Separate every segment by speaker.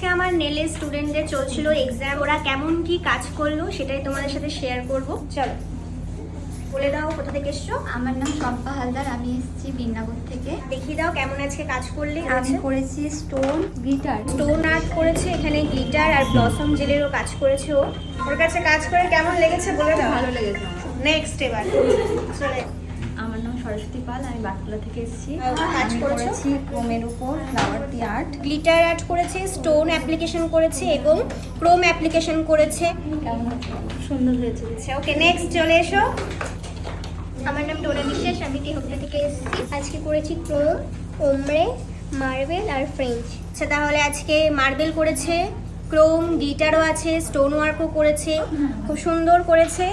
Speaker 1: আজকে আমার নেলের স্টুডেন্টদের চলছিল এক্সাম ওরা কেমন কি কাজ করল সেটাই তোমাদের সাথে শেয়ার করব। চলো বলে দাও কোথা থেকে এসছো?
Speaker 2: আমার নাম শম্পা হালদার আমি এসেছি বিন্নাগর থেকে।
Speaker 1: দেখিয়ে দাও কেমন আজকে কাজ করলে।
Speaker 2: আমি করেছি স্টোন গিটার
Speaker 1: স্টোন আর্ট করেছে এখানে গিটার আর ব্লসম জেলেরও কাজ করেছে ও। ওর কাছে কাজ করে কেমন লেগেছে বলে দাও।
Speaker 2: ভালো লেগেছে
Speaker 1: নেক্সট এবার। চলে।
Speaker 2: সরস্বতী পাল আমি বাঁকুড়া থেকে এসেছি।
Speaker 1: কাজ করেছি?
Speaker 2: ক্রোমের উপর flower the art
Speaker 1: glitter art করেছে স্টোন অ্যাপ্লিকেশন করেছে এবং ক্রোম অ্যাপ্লিকেশন করেছে।
Speaker 2: সুন্দর হয়েছে
Speaker 1: ওকে নেক্সট চলে এসো।
Speaker 3: আমার নাম ডোনা বিশ্বাস আমি তিহপলা থেকে এসেছি। আজকে করেছি ক্রোম ওমরে মার্বেল আর ফ্রেঞ্চ
Speaker 1: আচ্ছা তাহলে আজকে মার্বেল করেছে ক্রোম গিটারও আছে স্টোন ওয়ার্কও করেছে। খুব সুন্দর করেছে।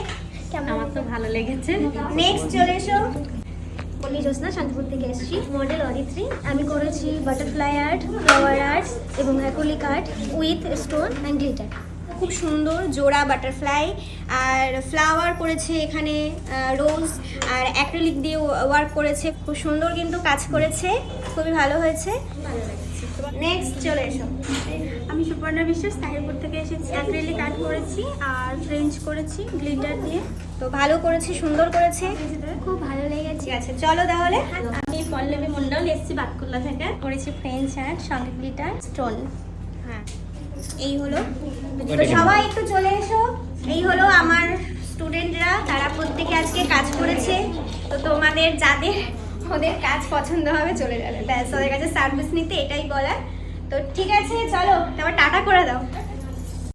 Speaker 2: আমার তো ভালো লেগেছে।
Speaker 1: নেক্সট চলে এসো।
Speaker 3: বলি জ্যোৎস্না শান্তিপুর থেকে এসেছি। মডেল অদিত্রী আমি করেছি বাটারফ্লাই আর্ট ফ্লাওয়ার আর্ট এবং acrylic art with stone and glitter
Speaker 1: খুব সুন্দর জোড়া বাটারফ্লাই আর ফ্লাওয়ার করেছে এখানে রোজ আর অ্যাক্রিলিক দিয়ে ওয়ার্ক করেছে। খুব সুন্দর কিন্তু কাজ করেছে। খুবই ভালো হয়েছে। নেক্সট চলে এসো।
Speaker 2: আমি সুপর্ণা বিশ্বাস তাহিরপুর থেকে এসেছি। অ্যাক্রিলিক আর্ট করেছি আর ফ্রেঞ্চ করেছি গ্লিটার দিয়ে।
Speaker 1: তো ভালো করেছে সুন্দর করেছে।
Speaker 3: খুব ভালো লেগেছে।
Speaker 1: ঠিক আছে চলো তাহলে।
Speaker 2: আমি পল্লবী মণ্ডল এসেছি বাতকুল্লা থেকে। করেছি ফ্রেঞ্চ আর্ট সঙ্গে গ্লিটার স্টোন
Speaker 1: হ্যাঁ এই হলো। সবাই একটু চলে এসো। এই হলো আমার স্টুডেন্টরা তারা প্রত্যেকে আজকে কাজ করেছে। তো তোমাদের যাদের ওদের কাজ পছন্দ হবে চলে যাবে। ব্যাস ওদের কাছে সার্ভিস নিতে এটাই বলার। তো ঠিক আছে চলো তারপর টাটা করে দাও।